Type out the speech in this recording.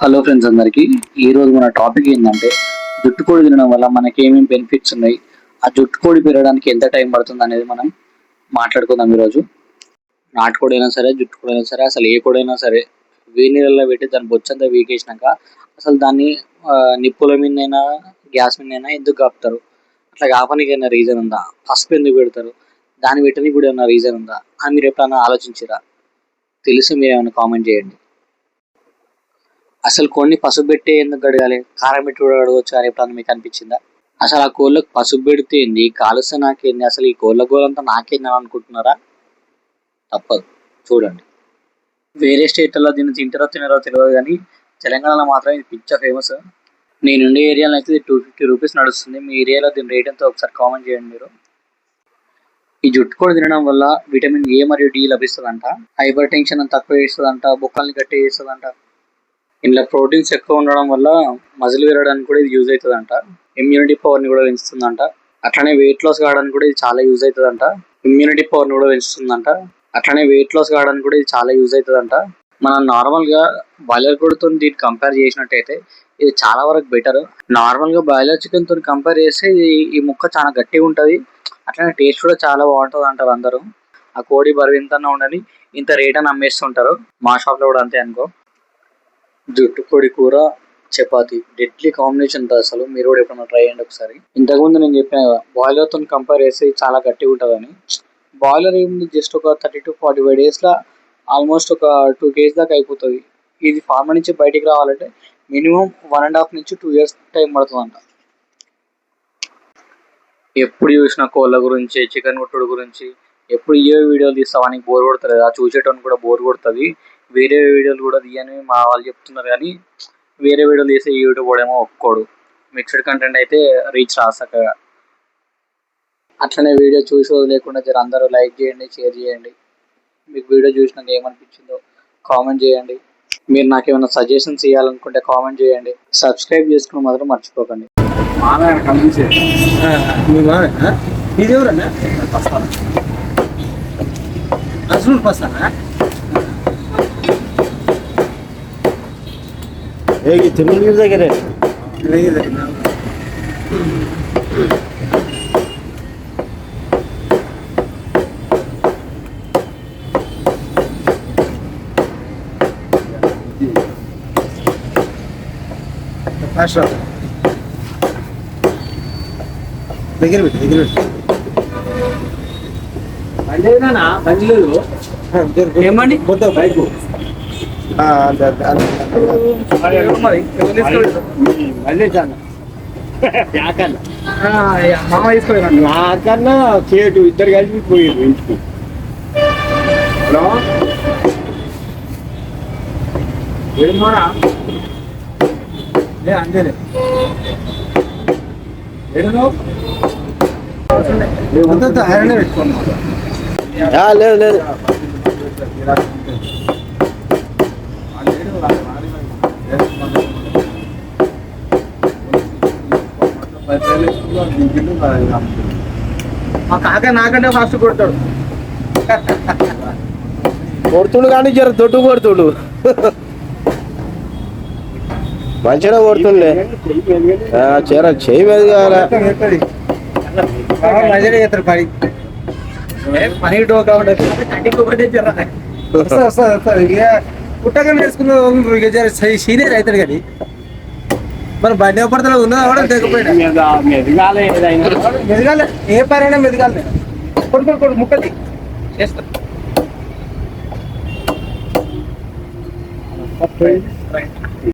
Hello friends అందరికి. ఈరోజు మన టాపిక్ ఏంటంటే జుట్టుకోడి తినడం వల్ల మనకి ఏమేమి బెనిఫిట్స్ ఉన్నాయి? ఆ జుట్టుకోడి పెరగడానికి ఎంత టైం పడుతుంది అనేది మనం మాట్లాడుకుందాం ఈరోజు. నాటుకోడి అయినా సరే జుట్టు అయినా సరే అసలు ఏ కోడైనా సరే వేడి నీళ్ళలో పెట్టి దాని బొచ్చంతా వీకేసినాక అసలు దాన్ని నిప్పుల మీదైనా గ్యాస్ మీదైనా ఎందుకు కాపుతారు? అట్లా కాపనికి అయినా రీజన్ ఉందా? పసుపు ఎందుకు పెడతారు? దాన్ని పెట్టడానికి కూడా ఏమైనా రీజన్ ఉందా? అని మీరు ఎప్పుడైనా ఆలోచించారా? తెలిసి మీరు ఏమైనా కామెంట్ చేయండి. అసలు కొన్ని పసుపు పెట్టే ఎందుకు గడగాలి కారం పెట్టి కూడా అడగవచ్చు అని ఎప్పుడన్నా మీకు అనిపించిందా? అసలు ఆ కోళ్ళకు పసుపు పెడితే ఏంది? కాలుస్తే నాకేంది? అసలు ఈ కోళ్ళ గోలంతా నాకేంది అని అనుకుంటున్నారా? తప్పదు. చూడండి. వేరే స్టేట్లలో దీన్ని తింటారో తినరో తెలియదు కానీ తెలంగాణలో మాత్రం ఇది పిచ్చ ఫేమస్ నేను ఉండే ఏరియాలో అయితే టూ ఫిఫ్టీ రూపీస్ నడుస్తుంది. మీ ఏరియాలో దీని రేట్ ఎంతో ఒకసారి కామెంట్ చేయండి మీరు. ఈ జుట్టు కూడా తినడం వల్ల విటమిన్ ఏ మరియు డి లభిస్తుందంట. హైపర్ టెన్షన్ తక్కువ చేస్తుందంట. బొక్కల్ని గట్టి చేస్తుందంట. ఇందులో ప్రోటీన్స్ ఎక్కువ ఉండడం వల్ల మజిల్ పెరగడానికి కూడా ఇది యూజ్ అవుతుందంట. ఇమ్యూనిటీ పవర్ని కూడా పెంచుతుందంట. అట్లనే వెయిట్ లాస్ కావడానికి కూడా ఇది చాలా యూజ్ అవుతుందంట. ఇమ్యూనిటీ పవర్ని కూడా పెంచుతుందంట. అట్లనే వెయిట్ లాస్ కావడానికి కూడా ఇది చాలా యూజ్ అవుతుందంట. మనం నార్మల్గా బాయిలర్ కోడితో దీన్ని కంపేర్ చేసినట్టయితే ఇది చాలా వరకు బెటర్ నార్మల్గా బాయిలర్ చికెన్తో కంపేర్ చేస్తే ఇది ఈ ముక్క చాలా గట్టిగా ఉంటది. అట్లనే టేస్ట్ కూడా చాలా బాగుంటది అంటారు అందరూ. ఆ కోడి బరువు ఎంత ఉండని ఇంత రేట్ అని అమ్మేస్తుంటారు. మా షాప్లో కూడా అంతే అనుకో. జుట్టు పొడి కూర చపాతి. డెడ్లీ కాంబినేషన్ ఉంటుంది అసలు. మీరు కూడా ఎప్పుడైనా ట్రై చేయండి ఒకసారి. ఇంతకుముందు నేను చెప్పిన కదా బాయిలర్ కంపేర్ చేస్తే చాలా గట్టిగా ఉంటుందని. బాయిలర్ ఏముంది? జస్ట్ ఒక థర్టీ టు ఫార్టీ ఫైవ్ డేస్లో ఆల్మోస్ట్ ఒక టూ కేజీ దాకా అయిపోతుంది. ఇది ఫార్మర్ నుంచి బయటికి రావాలంటే మినిమం వన్ అండ్ హాఫ్ నుంచి టూ ఇయర్స్ టైం పడుతుందంట. ఎప్పుడు చూసిన కోళ్ళ గురించి చికెన్ కొట్టుడు గురించి ఎప్పుడు ఏ వీడియోలు తీస్తావని బోర్ కొడుతుంది ఆ చూసేటోని కూడా బోర్ కొడుతుంది. వేరే వీడియోలు కూడా తీయని మా వాళ్ళు చెప్తున్నారు కానీ వేరే వీడియోలు తీస్తే ఈ యూట్యూబ్ కూడా ఏమో ఒప్పుకోడు. మిక్స్డ్ కంటెంట్ అయితే రీచ్ రాసకగా అట్లనే వీడియో చూసి వదిలేకుండా జర అందరూ లైక్ చేయండి షేర్ చేయండి. మీకు వీడియో చూసినాక ఏమనిపించిందో కామెంట్ చేయండి. మీరు నాకు ఏమైనా సజెషన్స్ ఇవ్వాలనుకుంటే కామెంట్ చేయండి. సబ్స్క్రైబ్ చేసుకుని మాత్రం మర్చిపోకండి. అసలు తిరుమలగిరి దగ్గరే దగ్గర పెట్టి దగ్గర పెట్టి బండి ఏమండి బైక్ అంతే అంతే అంతే ఆ, నాకన్నా చేటు ఇద్దరు కలిసి పోయారు ఇంటికి. హలో ఏడున్నారా లే పెట్టుకోండి లేదు లేదు. మా కాక నాకంటే ఫాస్ట్ కొడతాడు. కొడుతుడు కానీ జర తొట్టు కొడుతుడు. మంచిగా కొడుతుండే. చీర చేయి మీద కావాలా పని. డోకా ఉండదు పుట్టగా నేర్చుకున్న సీనియర్ అవుతాడు కానీ. మన బండి పడతలో ఉన్నా కూడా తెగపోయినా మెదగాలే ఏదైనా. మెదగాలి. ఏ పనైనా మెదగాలి. కొడు కొడు కొడు ముక్కది. చేస్తా. రైట్